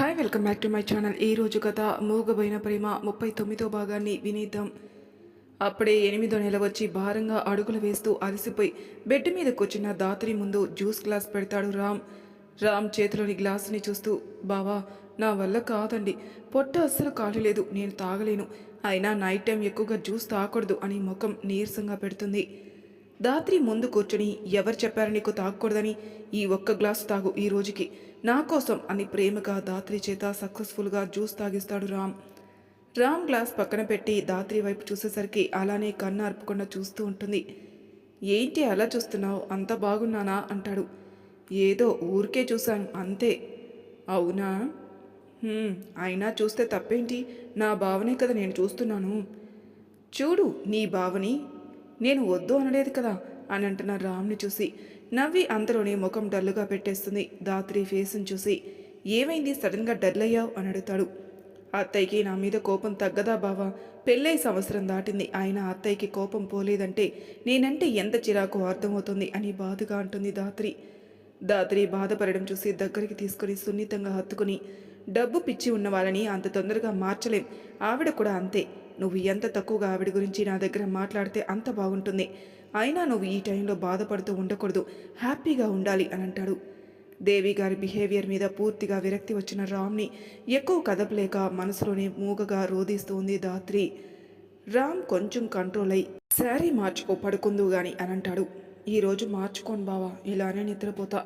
Hi welcome back to my channel ఈ రోజు కథ మూగబోయిన ప్రేమ ముప్పై తొమ్మిదో భాగాన్ని వినీద్దాం. అప్పుడే ఎనిమిదో నెల వచ్చి భారంగా అడుగులు వేస్తూ అలసిపోయి బెడ్ మీద కూర్చున్న దాత్రి ముందు జ్యూస్ గ్లాస్ పెడతాడు రామ్. రామ్ చేతిలోని గ్లాసుని చూస్తూ బావా నా వల్ల కాదండి. పొట్ట అస్సలు కాలలేదు నేను తాగలేను. అయినా నైట్ టైం ఎక్కువగా జ్యూస్ తాగకూడదు అని ముఖం నీరసంగా పెడుతుంది. దాత్రి ముందు కూర్చుని ఎవరు చెప్పారు నీకు తాగకూడదని? ఈ ఒక్క గ్లాసు తాగు ఈ రోజుకి. నా కోసం అని ప్రేమగా దాత్రి చేత సక్సెస్ఫుల్గా జ్యూస్ తాగిస్తాడు రామ్. రామ్ గ్లాస్ పక్కన పెట్టి దాత్రి వైపు చూసేసరికి అలానే కన్ను అర్పకుండా చూస్తూ ఉంటుంది. ఏంటి అలా చూస్తున్నావు? అంత బాగున్నానా? అంటాడు. ఏదో ఊరికే చూశాను అంతే. అవునా? అయినా చూస్తే తప్పేంటి? నా భావనే కదా నేను చూస్తున్నాను. చూడు నీ భావని నేను వద్దు అనలేదు కదా? అని అంటున్న రామ్ని చూసి. నవ్వి అంతలోనే ముఖం డల్లుగా పెట్టేస్తుంది దాత్రి ఫేస్ని చూసి. ఏమైంది? సడన్గా డల్ అయ్యావు? అని అడుగుతాడు. అత్తయ్యకి నా మీద కోపం తగ్గదా బావా? పెళ్ళై సంవత్సరం దాటింది. ఆయన అత్తయ్యకి కోపం పోలేదంటే నేనంటే ఎంత చిరాకు అర్థమవుతుంది అని బాధగా అంటుంది దాత్రి దాత్రి బాధపడడం చూసి దగ్గరికి తీసుకుని సున్నితంగా హత్తుకుని డబ్బు పిచ్చి ఉన్న వాళ్ళని అంత తొందరగా మార్చలేం. ఆవిడ కూడా అంతే. నువ్వు ఎంత తక్కువగా ఆవిడ గురించి నా దగ్గర మాట్లాడితే అంత బాగుంటుంది. అయినా నువ్వు ఈ టైంలో బాధపడుతూ ఉండకూడదు. హ్యాపీగా ఉండాలి అని అంటాడు. దేవి గారి బిహేవియర్ మీద పూర్తిగా విరక్తి వచ్చిన రామ్ని ఎక్కువ కదపలేక మనసులోనే మూగగా రోధిస్తూ ఉంది దాత్రి రామ్ కొంచెం కంట్రోల్ అయి శారీ మార్చుకో పడుకుందు గాని అని అంటాడు. ఈరోజు మార్చుకోను బావా ఇలానే నిద్రపోతా.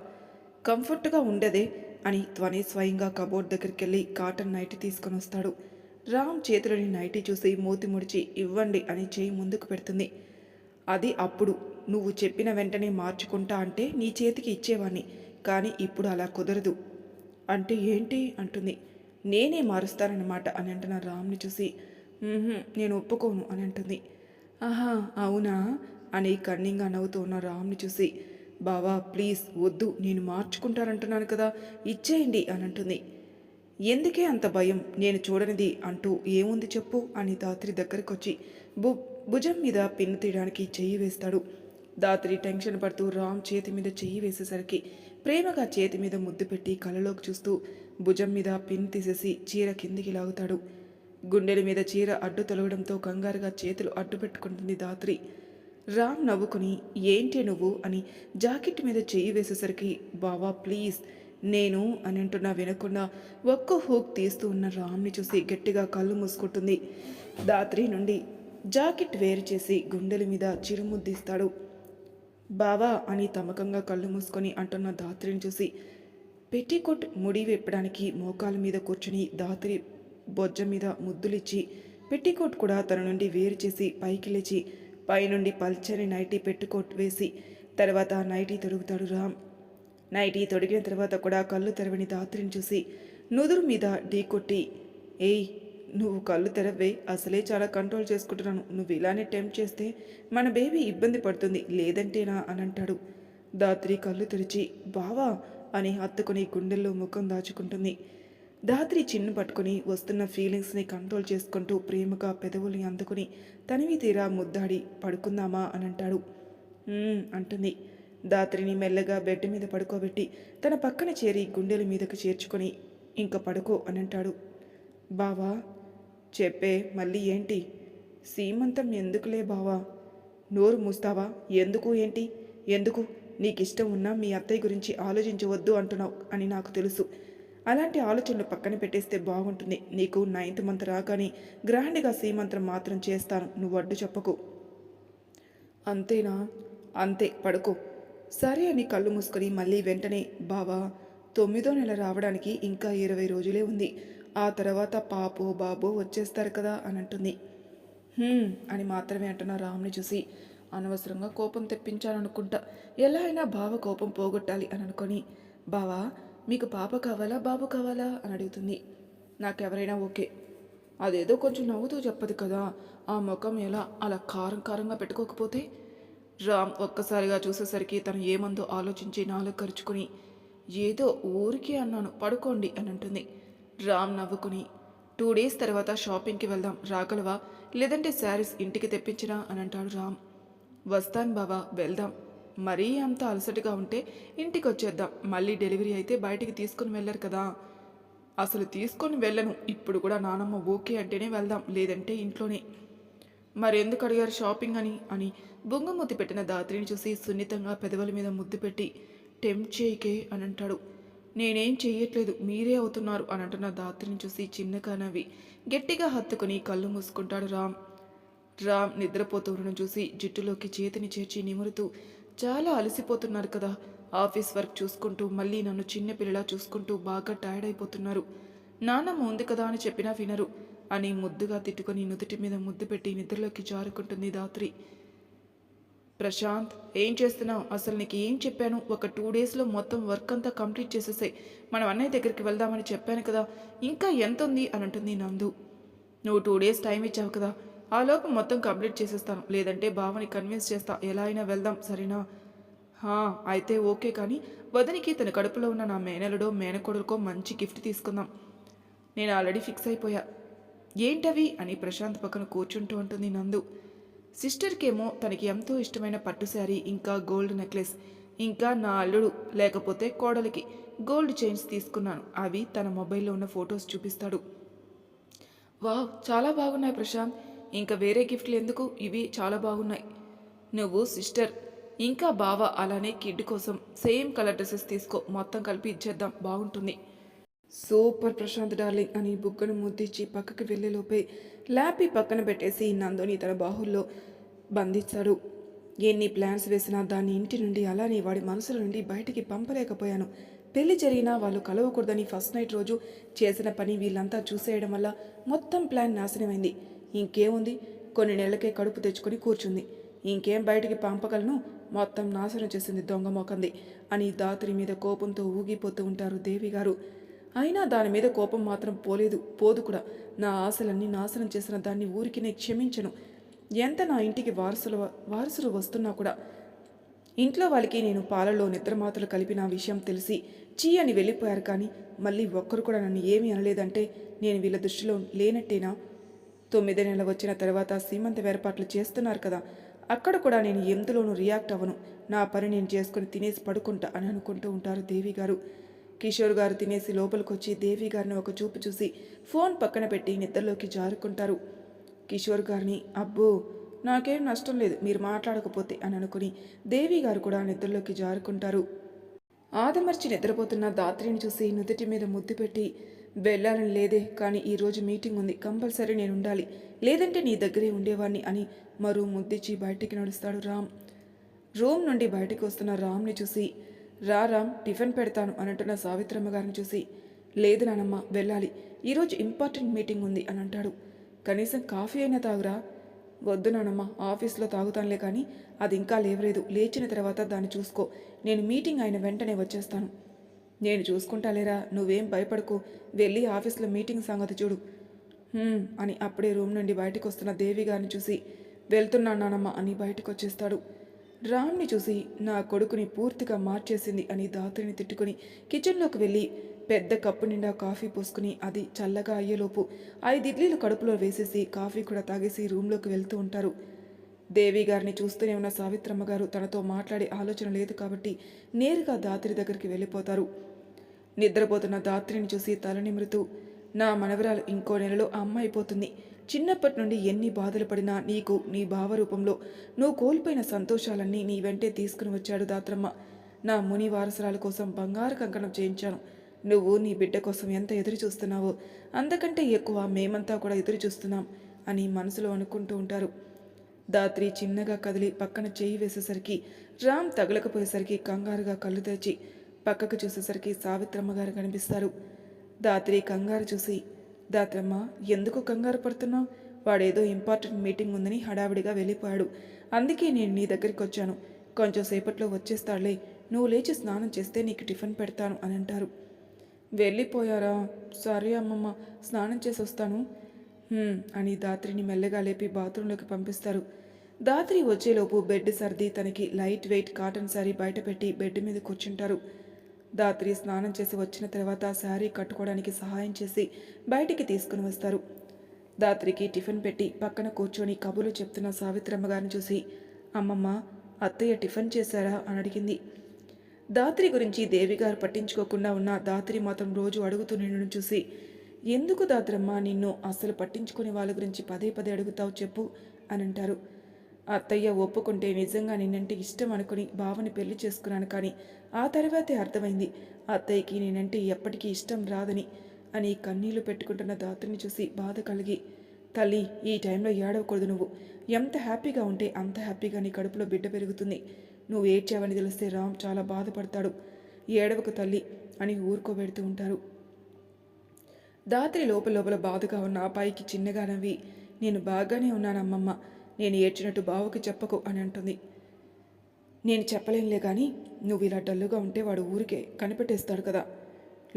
కంఫర్ట్గా ఉండదే అని ధ్వని స్వయంగా కబోర్డ్ దగ్గరికి వెళ్ళి కాటన్ నైట్ తీసుకొని వస్తాడు రామ్ చేతిలోని నైటీ చూసి మూతి ముడిచి ఇవ్వండి అని చేయి ముందుకు పెడుతుంది. అది అప్పుడు. నువ్వు చెప్పిన వెంటనే మార్చుకుంటా అంటే నీ చేతికి ఇచ్చేవాణ్ణి. కానీ ఇప్పుడు అలా కుదరదు. అంటే ఏంటి? అంటుంది. నేనే మారుస్తానన్నమాట అని అంటున్న రామ్ని చూసి. నేను ఒప్పుకోను అని అంటుంది. ఆహా అవునా? అని కన్నింగా నవ్వుతూ ఉన్న రామ్ని చూసి. బావా ప్లీజ్ వద్దు నేను మార్చుకుంటానంటున్నాను కదా ఇచ్చేయండి అని అంటుంది. ఎందుకే అంత భయం? నేను చూడనిది అంటూ ఏముంది చెప్పు అని దాత్రి దగ్గరకు వచ్చి భు భుజం మీద పిన్ను తీయడానికి చెయ్యి వేస్తాడు. దాత్రి టెన్షన్ పడుతూ రామ్ చేతి మీద చెయ్యి వేసేసరికి ప్రేమగా చేతి మీద ముద్దు పెట్టి కళ్ళలోకి చూస్తూ భుజం మీద పిన్ తీసేసి చీర కిందికి లాగుతాడు. గుండెల మీద చీర అడ్డు తొలగడంతో కంగారుగా చేతులు అడ్డు పెట్టుకుంటుంది దాత్రి. రామ్ నవ్వుకుని ఏంటి నువ్వు? అని జాకెట్ మీద చెయ్యి వేసేసరికి బావా ప్లీజ్ నేను అని అంటున్నా వినకుండా ఒక్క హూక్ తీస్తూ ఉన్న రామ్ని చూసి గట్టిగా కళ్ళు మూసుకుంటుంది. దాత్రి నుండి జాకెట్ వేరు చేసి గుండెల మీద చిరుముద్దిస్తాడు. బావా అని తమకంగా కళ్ళు మూసుకొని అంటున్న దాత్రిని చూసి పెట్టికోట్ ముడి విప్పడానికి మోకాల మీద కూర్చుని దాత్రి బొజ్జ మీద ముద్దులిచ్చి పెట్టికోట్ కూడా తన నుండి వేరు చేసి పైకి లేచి పైనుండి పల్చని నైటీ పెట్టుకోట్ వేసి తర్వాత నైటీ తొడుగుతాడు రామ్. నైటీ తొడిగిన తర్వాత కూడా కళ్ళు తెరవని దాత్రిని చూసి నుదురు మీద ఢీకొట్టి ఏయ్ నువ్వు కళ్ళు తెరవే అసలే చాలా కంట్రోల్ చేసుకుంటున్నాను. నువ్వు ఇలానే టెంప్ట్ చేస్తే మన బేబీ ఇబ్బంది పడుతుంది లేదంటేనా అని అంటాడు. దాత్రి కళ్ళు తెరిచి బావా అని హత్తుకుని గుండెల్లో ముఖం దాచుకుంటుంది. దాత్రి చిన్ను పట్టుకుని వస్తున్న ఫీలింగ్స్ని కంట్రోల్ చేసుకుంటూ ప్రేమగా పెదవుల్ని అందుకుని తనివి తీరా ముద్దాడి పడుకుందామా అని అంటాడు. అంటుంది. దాత్రిని మెల్లగా బెడ్ మీద పడుకోబెట్టి తన పక్కన చేరి గుండెల మీదకు చేర్చుకొని ఇంక పడుకో అని అంటాడు బావా చెప్పే మళ్ళీ ఏంటి? సీమంతం ఎందుకులే బావా? నోరు మూస్తావా? ఎందుకు ఏంటి? ఎందుకు? నీకు ఇష్టం ఉన్నా మీ అత్తయ్య గురించి ఆలోచించవద్దు అంటున్నావు అని నాకు తెలుసు. అలాంటి ఆలోచనలు పక్కన పెట్టేస్తే బాగుంటుంది. నీకు నైన్త్ మంత్ రాగానే గ్రాండ్గా సీమంత్రం మాత్రం చేస్తాను. నువ్వు అడ్డు చెప్పకు. అంతేనా? అంతే పడుకో. సరే అని కళ్ళు మూసుకొని మళ్ళీ వెంటనే బావా తొమ్మిదో నెల రావడానికి ఇంకా ఇరవై రోజులే ఉంది. ఆ తర్వాత పాపో బాబో వచ్చేస్తారు కదా అని అంటుంది అని మాత్రమే అంటున్న రామ్ని చూసి అనవసరంగా కోపం తెప్పించాలనుకుంటా. ఎలా అయినా బావ కోపం పోగొట్టాలి అని అనుకొని బావా మీకు పాప కావాలా బాబు కావాలా అని అడుగుతుంది. నాకెవరైనా ఓకే. అదేదో కొంచెం నవ్వుతూ చెప్పదు కదా. ఆ ముఖం ఎలా అలా కారం కారంగా పెట్టుకోకపోతే రామ్ ఒక్కసారిగా చూసేసరికి తను ఏమందో ఆలోచించి నాలుగు ఖర్చుకుని ఏదో ఊరికే అన్నాను పడుకోండి అని అంటుంది. రామ్ నవ్వుకుని టూ డేస్ తర్వాత షాపింగ్కి వెళ్దాం రాగలవా? లేదంటే శారీస్ ఇంటికి తెప్పించినా అని అంటాడు రామ్. వస్తాను బావా వెళ్దాం. మరీ అంత అలసటగా ఉంటే ఇంటికి వచ్చేద్దాం మళ్ళీ డెలివరీ అయితే బయటికి తీసుకుని వెళ్ళరు కదా. అసలు తీసుకొని వెళ్ళను. ఇప్పుడు కూడా నానమ్మ ఓకే అంటేనే వెళ్దాం లేదంటే ఇంట్లోనే. మరెందుకు అడిగారు షాపింగ్ అని అని బొంగమూతి పెట్టిన దాత్రిని చూసి సున్నితంగా పెదవుల మీద ముద్దు పెట్టి టెంప్ట్ చేయకే అని అంటాడు నేనేం చెయ్యట్లేదు మీరే అవుతున్నారు అని అంటున్న దాత్రిని చూసి చిన్నగా నవ్వి గట్టిగా హత్తుకుని కళ్ళు మూసుకుంటాడు రామ్. రామ్ నిద్రపోతూ చూసి జుట్టులోకి చేతిని చేర్చి నిమురుతూ చాలా అలసిపోతున్నారు కదా ఆఫీస్ వర్క్ చూసుకుంటూ మళ్ళీ నన్ను చిన్నపిల్లలా చూసుకుంటూ బాగా టైర్డ్ అయిపోతున్నారు. నాన్నమ్మ ఉంది కదా అని చెప్పినా వినరు. అని ముద్దుగా తిట్టుకొని నుదుటి మీద ముద్దు పెట్టి నిద్రలోకి జారుకుంటుంది దాత్రి ప్రశాంత్ ఏం చేస్తున్నావు? అసలు నీకు ఏం చెప్పాను? ఒక టూ డేస్లో మొత్తం వర్క్ అంతా కంప్లీట్ చేసేసాయి. మనం అన్నయ్య దగ్గరికి వెళ్దామని చెప్పాను కదా ఇంకా ఎంత ఉంది? అని అంటుంది నందు. నువ్వు టూ డేస్ టైం ఇచ్చావు కదా ఆ లోపు మొత్తం కంప్లీట్ చేసేస్తాను. లేదంటే బావని కన్విన్స్ చేస్తా. ఎలా అయినా వెళ్దాం సరేనా? హా అయితే ఓకే కానీ వదనికి తన కడుపులో ఉన్న నా మేనలుడో మేనకొడుకో మంచి గిఫ్ట్ తీసుకుందాం. నేను ఆల్రెడీ ఫిక్స్ అయిపోయా. ఏంటవి అని ప్రశాంత్ పక్కన కూర్చుంటూ ఉంటుంది నందు. సిస్టర్కేమో తనకి ఎంతో ఇష్టమైన పట్టు శారీ ఇంకా గోల్డ్ నెక్లెస్ ఇంకా నా అల్లుడు లేకపోతే కోడలికి గోల్డ్ చైన్స్ తీసుకున్నాను. అవి తన మొబైల్లో ఉన్న ఫొటోస్ చూపిస్తాడు. వావ్ చాలా బాగున్నాయి ప్రశాంత్. ఇంకా వేరే గిఫ్ట్లు ఎందుకు? ఇవి చాలా బాగున్నాయి. నువ్వు సిస్టర్ ఇంకా బావ అలానే కిడ్ కోసం సేమ్ కలర్ డ్రెస్సెస్ తీసుకో. మొత్తం కలిపి ఇచ్చేద్దాం. బాగుంటుంది. సూపర్ ప్రశాంత్ డార్లింగ్ అని బుగ్గను ముద్దిచ్చి పక్కకి వెళ్ళేలోపే ల్యాపీ పక్కన పెట్టేసి నందుని తన బాహుల్లో బంధిస్తాడు ఎన్ని ప్లాన్స్ వేసినా దాన్ని ఇంటి నుండి అలానే వాడి మనసుల నుండి బయటికి పంపలేకపోయాను. పెళ్ళి జరిగినా వాళ్ళు కలవకూడదని ఫస్ట్ నైట్ రోజు చేసిన పని వీళ్ళంతా చూసేయడం వల్ల మొత్తం ప్లాన్ నాశనమైంది. ఇంకేముంది? కొన్ని నెలలకే కడుపు తెచ్చుకొని కూర్చుంది. ఇంకేం బయటికి పంపగలను? మొత్తం నాశనం చేసింది దొంగ మోకంది అని దాత్రి మీద కోపంతో ఊగిపోతూ ఉంటారు దేవి గారు అయినా దాని మీద కోపం మాత్రం పోలేదు పోదు కూడా. నా ఆశలన్నీ నాశనం చేసిన దాన్ని ఊరికి నేను క్షమించను. ఎంత నా ఇంటికి వారసులు వారసులు వస్తున్నా కూడా ఇంట్లో వాళ్ళకి నేను పాలలో నిద్రమాతలు కలిపిన విషయం తెలిసి చీ అని వెళ్ళిపోయారు కానీ మళ్ళీ ఒక్కరు కూడా నన్ను ఏమీ అనలేదంటే నేను వీళ్ళ దృష్టిలో లేనట్టేనా? తొమ్మిది నెలలు వచ్చిన తర్వాత సీమంత ఏర్పాట్లు చేస్తున్నారు కదా అక్కడ కూడా నేను ఎందులోనూ రియాక్ట్ అవ్వను. నా పని నేను చేసుకుని తినేసి పడుకుంటా అని అనుకుంటూ ఉంటారు దేవి గారు. కిషోర్ గారు తినేసి లోపలికొచ్చి దేవి గారిని ఒక చూపు చూసి ఫోన్ పక్కన పెట్టి నిద్రలోకి జారుకుంటారు. కిషోర్ గారిని అబ్బో నాకేం నష్టం లేదు మీరు మాట్లాడకపోతే అని అనుకుని దేవి గారు కూడా నిద్రలోకి జారుకుంటారు. ఆదమర్చి నిద్రపోతున్న దాత్రిని చూసి నుదుటి మీద ముద్దు పెట్టి వెళ్ళాలని లేదే కానీ ఈరోజు మీటింగ్ ఉంది కంపల్సరీ నేను ఉండాలి లేదంటే నీ దగ్గరే ఉండేవాడిని అని మరో ముద్దిచ్చి బయటికి నడుస్తాడు రామ్. రూమ్ నుండి బయటకు వస్తున్న రామ్ని చూసి రా రామ్ టిఫిన్ పెడతాను అని అంటున్న సావిత్రమ్మ గారిని చూసి. లేదు నానమ్మ వెళ్ళాలి. ఈరోజు ఇంపార్టెంట్ మీటింగ్ ఉంది అని అంటాడు. కనీసం కాఫీ అయినా తాగురా. వద్దు నానమ్మ ఆఫీస్లో తాగుతానులే కానీ అది ఇంకా లేవలేదు. లేచిన తర్వాత దాన్ని చూసుకో. నేను మీటింగ్ అయిన వెంటనే వచ్చేస్తాను. నేను చూసుకుంటాలేరా? నువ్వేం భయపడకు. వెళ్ళి ఆఫీస్లో మీటింగ్ సంగతి చూడు. అని అప్పుడే రూమ్ నుండి బయటకు వస్తున్న దేవి గారిని చూసి. వెళ్తున్నాను నానమ్మ అని బయటకు వచ్చేస్తాడు రామ్ని చూసి నా కొడుకుని పూర్తిగా మార్చేసింది అని దాత్రిని తిట్టుకుని కిచెన్లోకి వెళ్ళి పెద్ద కప్పు నిండా కాఫీ పోసుకుని అది చల్లగా అయ్యేలోపు ఐదు ఇడ్లీలు కడుపులో వేసేసి కాఫీ కూడా తాగేసి రూమ్లోకి వెళ్తూ ఉంటారు. దేవి గారిని చూస్తూనే ఉన్న సావిత్రమ్మ గారు తనతో మాట్లాడే ఆలోచన లేదు కాబట్టి నేరుగా దాత్రి దగ్గరికి వెళ్ళిపోతారు. నిద్రపోతున్న దాత్రిని చూసి తల నిమురుతూ నా మనవరాలు ఇంకో నెలలో అమ్మ అయిపోతుంది. చిన్నప్పటి నుండి ఎన్ని బాధలు పడినా నీకు నీ భావ రూపంలో నువ్వు కోల్పోయిన సంతోషాలన్నీ నీ వెంటే తీసుకుని వచ్చాడు దాత్రమ్మ. నా ముని వారసురాల కోసం బంగారు కంకణం చేయించాను. నువ్వు నీ బిడ్డ కోసం ఎంత ఎదురు చూస్తున్నావో అంతకంటే ఎక్కువ మేమంతా కూడా ఎదురు చూస్తున్నాం అని మనసులో అనుకుంటూ ఉంటారు. దాత్రి చిన్నగా కదిలి పక్కన చేయి వేసేసరికి రామ్ తగలకపోయేసరికి కంగారుగా కళ్ళు తెచ్చి పక్కకు చూసేసరికి సావిత్రమ్మ గారు కనిపిస్తారు. దాత్రి కంగారు చూసి దాత్రమ్మ ఎందుకు కంగారు పడుతున్నావు? వాడేదో ఇంపార్టెంట్ మీటింగ్ ఉందని హడావిడిగా వెళ్ళిపోయాడు. అందుకే నేను నీ దగ్గరికి వచ్చాను. కొంచెం సేపట్లో వచ్చేస్తాడులే. నువ్వు లేచి స్నానం చేస్తే నీకు టిఫిన్ పెడతాను అని అంటారు. వెళ్ళిపోయారా? సరే అమ్మమ్మ స్నానం చేసి వస్తాను. అని దాత్రిని మెల్లగా లేపి బాత్రూంలోకి పంపిస్తారు. దాత్రి వచ్చేలోపు బెడ్ సర్ది తనకి లైట్ వెయిట్ కాటన్ సారీ బయటపెట్టి బెడ్ మీద కూర్చుంటారు. దాత్రి స్నానం చేసి వచ్చిన తర్వాత శారీ కట్టుకోవడానికి సహాయం చేసి బయటికి తీసుకుని వస్తారు. దాత్రికి టిఫిన్ పెట్టి పక్కన కూర్చొని కబుర్లు చెప్తున్న సావిత్రమ్మ గారిని చూసి అమ్మమ్మ అత్తయ్య టిఫిన్ చేశారా? అని అడిగింది. దాత్రి గురించి దేవి గారు పట్టించుకోకుండా ఉన్న దాత్రి మాత్రం రోజు అడుగుతూ నిన్ను చూసి ఎందుకు దాత్రమ్మ నిన్ను అస్సలు పట్టించుకునే వాళ్ళ గురించి పదే పదే అడుగుతావు చెప్పు అని అంటారు. అత్తయ్య ఒప్పుకుంటే నిజంగా నిన్నంటే ఇష్టం అనుకుని బావని పెళ్ళి చేసుకున్నాను కానీ ఆ తర్వాతే అర్థమైంది. అత్తయ్యకి నేనంటే ఎప్పటికీ ఇష్టం రాదని అని కన్నీళ్ళు పెట్టుకుంటున్న దాత్రిని చూసి బాధ కలిగి తల్లి ఈ టైంలో ఏడవకూడదు నువ్వు. ఎంత హ్యాపీగా ఉంటే అంత హ్యాపీగా నీ కడుపులో బిడ్డ పెరుగుతుంది. నువ్వు ఏడ్చావని తెలిస్తే రామ్ చాలా బాధపడతాడు. ఏడవకు తల్లి అని ఊరుకోబెడుతూ ఉంటారు. దాత్రి లోపల లోపల బాధగా ఉన్న పైకి చిన్నగా నవ్వి నేను బాగానే ఉన్నానమ్మమ్మ. నేను ఏడ్చినట్టు బావకి చెప్పకు అని అంటుంది. నేను చెప్పలేనులే కానీ నువ్వు ఇలా డల్లుగా ఉంటే వాడు ఊరికే కనిపెట్టేస్తాడు కదా.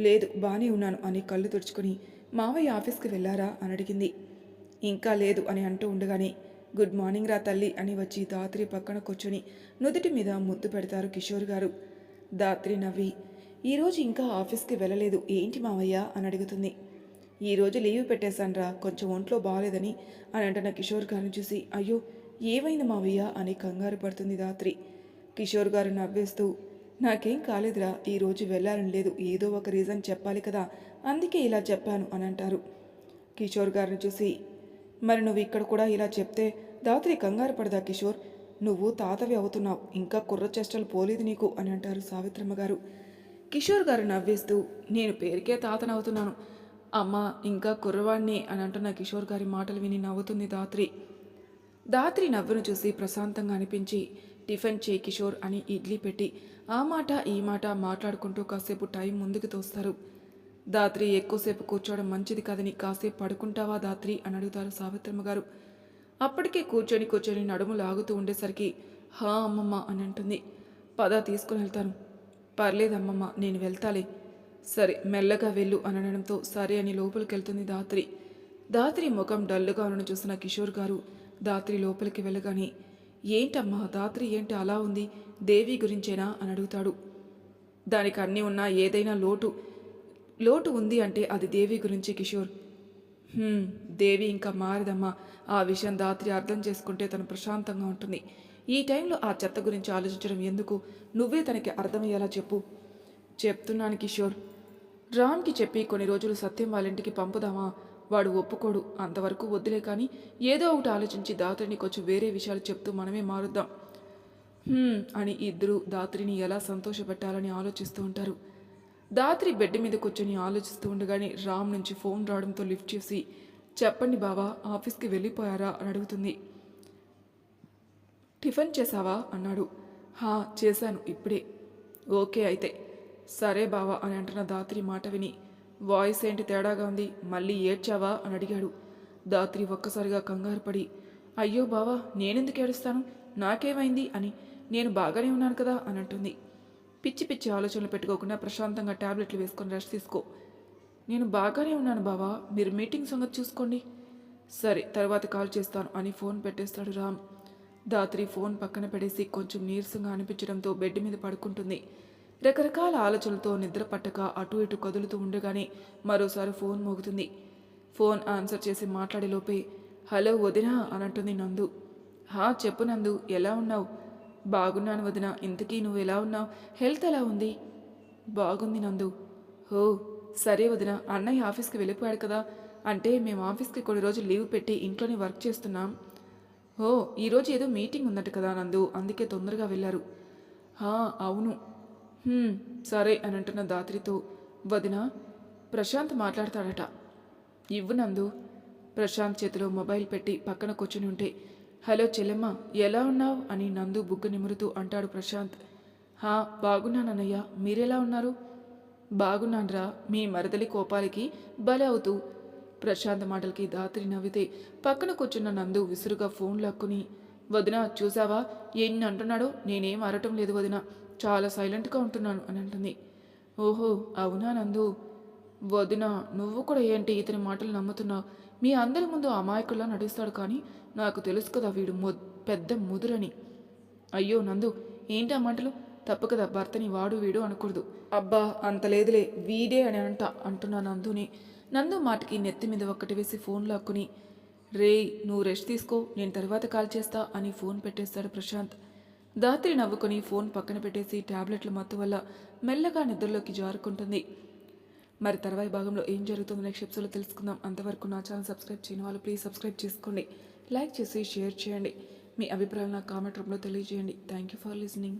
లేదు బానే ఉన్నాను అని కళ్ళు తుడుచుకుని మావయ్య ఆఫీస్కి వెళ్ళారా అని అడిగింది. ఇంకా లేదు అని అంటూ ఉండగానే గుడ్ మార్నింగ్ రా తల్లి అని వచ్చి దాత్రి పక్కన కూర్చొని నుదుటి మీద ముద్దు పెడతారు కిషోర్ గారు. దాత్రి నవ్వి ఈరోజు ఇంకా ఆఫీస్కి వెళ్ళలేదు ఏంటి మావయ్య అని అడుగుతుంది. ఈరోజు లీవ్ పెట్టేశాన్రా కొంచెం ఒంట్లో బాగాలేదని అని అంటున్న కిషోర్ గారిని చూసి అయ్యో ఏమైంది మావయ్య అని కంగారు పడుతుంది రాత్రి కిషోర్ గారు నవ్వేస్తూ నాకేం కాలేదురా ఈరోజు వెళ్ళాలని లేదు ఏదో ఒక రీజన్ చెప్పాలి కదా అందుకే ఇలా చెప్పాను అని అంటారు. కిషోర్ గారిని చూసి మరి నువ్వు ఇక్కడ కూడా ఇలా చెప్తే దాత్రి కంగారు పడదా కిషోర్? నువ్వు తాతవి అవుతున్నావు ఇంకా కుర్ర చేష్టలు పోలేదు నీకు అని అంటారు సావిత్రమ్మ గారు. కిషోర్ గారు నవ్వేస్తూ నేను పేరుకే తాతనవుతున్నాను అమ్మ ఇంకా కుర్రవాణ్ణి అని అంటున్న కిషోర్ గారి మాటలు విని నవ్వుతుంది దాత్రి దాత్రి నవ్వును చూసి ప్రశాంతంగా అనిపించి టిఫిన్ చేయి కిషోర్ అని ఇడ్లీ పెట్టి ఆ మాట ఈ మాట మాట్లాడుకుంటూ కాసేపు టైం ముందుకు తోస్తారు. దాత్రి ఎక్కువసేపు కూర్చోవడం మంచిది కాదని కాసేపు పడుకుంటావా దాత్రి అని అడుగుతారు సావిత్రమ్మ గారు. అప్పటికే కూర్చొని కూర్చొని నడుము లాగుతూ ఉండేసరికి హా అమ్మమ్మ అని అంటుంది. పద తీసుకుని వెళ్తాను. పర్లేదమ్మమ్మ నేను వెళ్తాలే. సరే మెల్లగా వెళ్ళు అని అనడంతో సరే అని లోపలికి వెళ్తుంది దాత్రి. దాత్రి ముఖం డల్లుగా ఉన్న చూసిన కిషోర్ గారు దాత్రి లోపలికి వెళ్ళగానే ఏంటమ్మా దాత్రి ఏంటి అలా ఉంది? దేవి గురించేనా? అని అడుగుతాడు. దానికి అన్నీ ఉన్నా ఏదైనా లోటు లోటు ఉంది అంటే అది దేవి గురించి కిషోర్. దేవి ఇంకా మారదమ్మా. ఆ విషయం దాత్రి అర్థం చేసుకుంటే తను ప్రశాంతంగా ఉంటుంది. ఈ టైంలో ఆ చెత్త గురించి ఆలోచించడం ఎందుకు? నువ్వే తనకి అర్థమయ్యేలా చెప్పు. చెప్తున్నాను కిషోర్. రామ్కి చెప్పి కొన్ని రోజులు సత్యం వాళ్ళ ఇంటికి పంపుదామా? వాడు ఒప్పుకోడు. అంతవరకు వద్దులే కానీ ఏదో ఒకటి ఆలోచించి దాత్రిని కొంచెం వేరే విషయాలు చెప్తూ మనమే మారుద్దాం. అని ఇద్దరు దాత్రిని ఎలా సంతోషపెట్టాలని ఆలోచిస్తూ ఉంటారు. దాత్రి బెడ్ మీద కూర్చొని ఆలోచిస్తూ ఉండగానే రామ్ నుంచి ఫోన్ రావడంతో లిఫ్ట్ చేసి చెప్పండి బావా ఆఫీస్కి వెళ్ళిపోయారా? అని అడుగుతుంది. టిఫిన్ చేసావా అన్నాడు. హా చేశాను. ఇప్పుడే. ఓకే అయితే. సరే బావా అని అంటున్న దాత్రి మాట విని వాయిస్ ఏంటి తేడాగా ఉంది? మళ్ళీ ఏడ్చావా? అని అడిగాడు. దాత్రి ఒక్కసారిగా కంగారు పడి అయ్యో బావా నేనెందుకు ఏడుస్తాను? నాకేమైంది? అని నేను బాగానే ఉన్నాను కదా? అని అంటుంది. పిచ్చి పిచ్చి ఆలోచనలు పెట్టుకోకుండా ప్రశాంతంగా టాబ్లెట్లు వేసుకొని రెస్ట్ తీసుకో. నేను బాగానే ఉన్నాను బావా మీరు మీటింగ్ సంగతి చూసుకోండి. సరే తర్వాత కాల్ చేస్తాను అని ఫోన్ పెట్టేస్తాడు రామ్. దాత్రి ఫోన్ పక్కన పడేసి కొంచెం నీరసంగా అనిపించడంతో బెడ్ మీద పడుకుంటుంది. రకరకాల ఆలోచనలతో నిద్ర పట్టక అటు ఇటు కదులుతూ ఉండగానే మరోసారి ఫోన్ మోగుతుంది. ఫోన్ ఆన్సర్ చేసి మాట్లాడే లోపే హలో వదినా అనంటుంది నందు. హా చెప్పు నందు ఎలా ఉన్నావు? బాగున్నాను వదిన ఇంతకీ నువ్వు ఎలా ఉన్నావు? హెల్త్ ఎలా ఉంది? బాగుంది నందు. హో సరే వదిన అన్నయ్య ఆఫీస్కి వెళ్ళిపోయాడు కదా అంటే మేము ఆఫీస్కి కొన్ని రోజులు లీవ్ పెట్టి ఇంట్లోనే వర్క్ చేస్తున్నాం. ఓ ఈరోజు ఏదో మీటింగ్ ఉందట కదా నందు అందుకే తొందరగా వెళ్ళారు. హా అవును సరే అని అంటున్న దాత్రితో వదిన ప్రశాంత్ మాట్లాడతాడట. ఇవ్వు నందు. ప్రశాంత్ చేతిలో మొబైల్ పెట్టి పక్కన కూర్చుని ఉంటే హలో చెల్లెమ్మ ఎలా ఉన్నావు? అని నందు బుగ్గు నిమురుతూ అంటాడు ప్రశాంత్. హా బాగున్నానన్నయ్య మీరెలా ఉన్నారు? బాగున్నాన్రా మీ మరదలి కోపాలకి బలి అవుతూ. ప్రశాంత్ మాటలకి దాత్రి నవ్వితే పక్కన కూర్చున్న నందు విసురుగా ఫోన్ లక్కుని వదిన చూసావా? ఎన్ని అంటున్నాడో నేనేం అరటం లేదు వదిన. చాలా సైలెంట్గా ఉంటున్నాను అని అంటుంది. ఓహో అవునా నందు? వదిన నువ్వు కూడా ఏంటి ఇతని మాటలు నమ్ముతున్నావు? మీ అందరి ముందు అమాయకుల్లా నడుస్తాడు కానీ నాకు తెలుసు కదా వీడు మొ పెద్ద ముదురని. అయ్యో నందు ఏంటి ఆ మాటలు? తప్పు కదా భర్తని వాడు వీడు అనకూడదు. అబ్బా అంత లేదులే వీడే అని అంట అంటున్నా నందుని. నందు మాటకి నెత్తి మీద ఒక్కటి వేసి ఫోన్ లాక్కుని రే నువ్వు రెస్ట్ తీసుకో నేను తర్వాత కాల్ చేస్తా అని ఫోన్ పెట్టేస్తాడు ప్రశాంత్. ధాత్రి నవ్వుకొని ఫోన్ పక్కన పెట్టేసి ట్యాబ్లెట్ల మత్తు వల్ల మెల్లగా నిద్రలోకి జారుకుంటుంది. మరి తర్వాయి భాగంలో ఏం జరుగుతుందో నెక్స్ట్ ఎపిసోడ్లో తెలుసుకుందాం. అంతవరకు నా ఛానల్ సబ్స్క్రైబ్ చేయని వాళ్ళు ప్లీజ్ సబ్స్క్రైబ్ చేసుకోండి. లైక్ చేసి షేర్ చేయండి. మీ అభిప్రాయాలు నా కామెంట్ రూపంలో తెలియజేయండి. Thank you for listening.